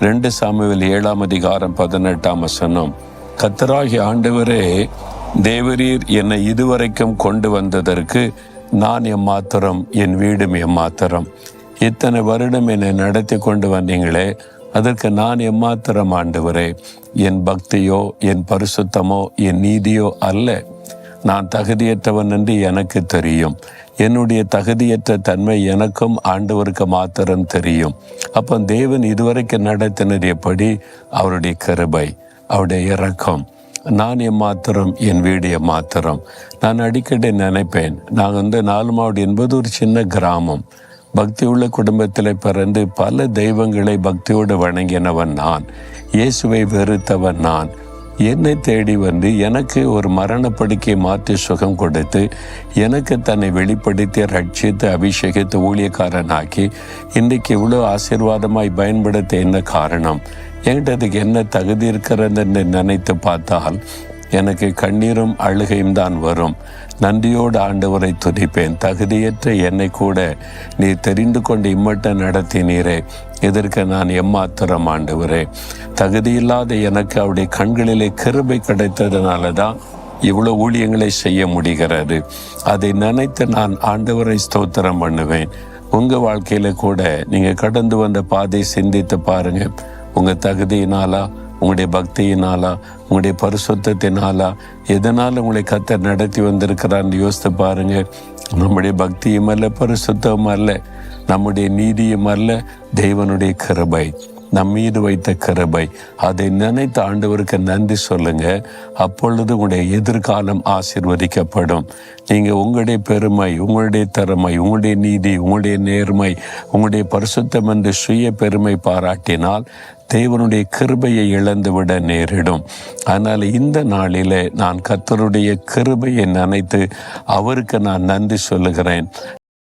ரெண்டு சாமுவில் ஏழாம் அதிகாரம் பதினெட்டாம் வசனம். கத்தராகி ஆண்டவரே தேவரீர் என்னை இதுவரைக்கும் கொண்டு வந்ததற்கு நான் எம்மாத்திரம் என் வீடும் எம்மாத்திரம் இத்தனை வருடம் என்னை நடத்தி கொண்டு வந்தீங்களே அதற்கு நான் எம்மாத்திரம் ஆண்டவரே. என் பக்தியோ என் பரிசுத்தமோ என் நீதியோ அல்ல. நான் தகுதியற்றவன் என்று எனக்கு தெரியும். என்னுடைய தகுதியற்ற தன்மை எனக்கும் ஆண்டவருக்கு மாத்திரம் தெரியும். அப்போ தேவன் இதுவரைக்கும் நடத்தினது எப்படி? அவருடைய கருபை அவருடைய இறக்கம் நான் எம்மாத்திரம் என் வீடு எம்மாத்திரம். நான் அடிக்கடி நினைப்பேன் நான் வந்து நாலுமாவடி என்பது ஒரு சின்ன கிராமம். பக்தி உள்ள குடும்பத்தில் பிறந்து பல தெய்வங்களை பக்தியோடு வணங்கினவன் நான். இயேசுவை வெறுத்தவன் நான். என்னை தேடி வந்து எனக்கு ஒரு மரணப்படுக்கை மாற்றி சுகம் கொடுத்து எனக்கு தன்னை வெளிப்படுத்தி ரட்சித்து அபிஷேகித்து ஊழியக்காரனாக்கி இன்றைக்கு இவ்வளோ ஆசீர்வாதமாய் பயன்படுத்த என்ன காரணம்? என்கிட்ட அதுக்கு என்ன தகுதி இருக்கிறதுன்னு நினைத்து பார்த்தால் எனக்கு கண்ணீரும் அழுகையும் தான் வரும். நன்றியோடு ஆண்டவரை துதிப்பேன். தகுதியற்ற என்னை கூட நீ தெரிந்து கொண்டு இம்மட்ட நடத்தினீரே. இதற்கு நான் எம்மாத்திரம் ஆண்டவரே. தகுதியில்லாத எனக்கு அவருடைய கண்களிலே கிருபை கிடைத்ததுனால தான் இவ்வளோ ஊழியங்களை செய்ய முடிகிறது. அதை நினைத்து நான் ஆண்டவரை ஸ்தோத்திரம் பண்ணுவேன். உங்கள் வாழ்க்கையில் கூட நீங்கள் கடந்து வந்த பாதை சிந்தித்து பாருங்க. உங்கள் தகுதியினாலா உங்களுடைய பக்தியினாலா உங்களுடைய பரிசுத்தினாலா எதனால் உங்களை கத்தர் நடத்தி வந்திருக்கிறான்னு யோசித்து பாருங்க. நம்முடைய பக்தியும் அல்ல பரிசுத்தமும் அல்ல. நம்முடைய நீதியும் அல்ல தேவனுடைய கிருபை. நம் மீது வைத்த கிருபை. அதை நினைத்த ஆண்டவருக்கு நன்றி சொல்லுங்க. அப்பொழுது உங்களுடைய எதிர்காலம் ஆசிர்வதிக்கப்படும். நீங்க உங்களுடைய பெருமை உங்களுடைய திறமை உங்களுடைய நீதி உங்களுடைய நேர்மை உங்களுடைய பரிசுத்தம் என்று சுய பெருமை பாராட்டினால் தேவனுடைய கிருபையை இழந்துவிட நேரிடும். அதனால் இந்த நாளில் நான் கத்தருடைய கிருபையை நினைத்து அவருக்கு நான் நன்றி சொல்லுகிறேன்.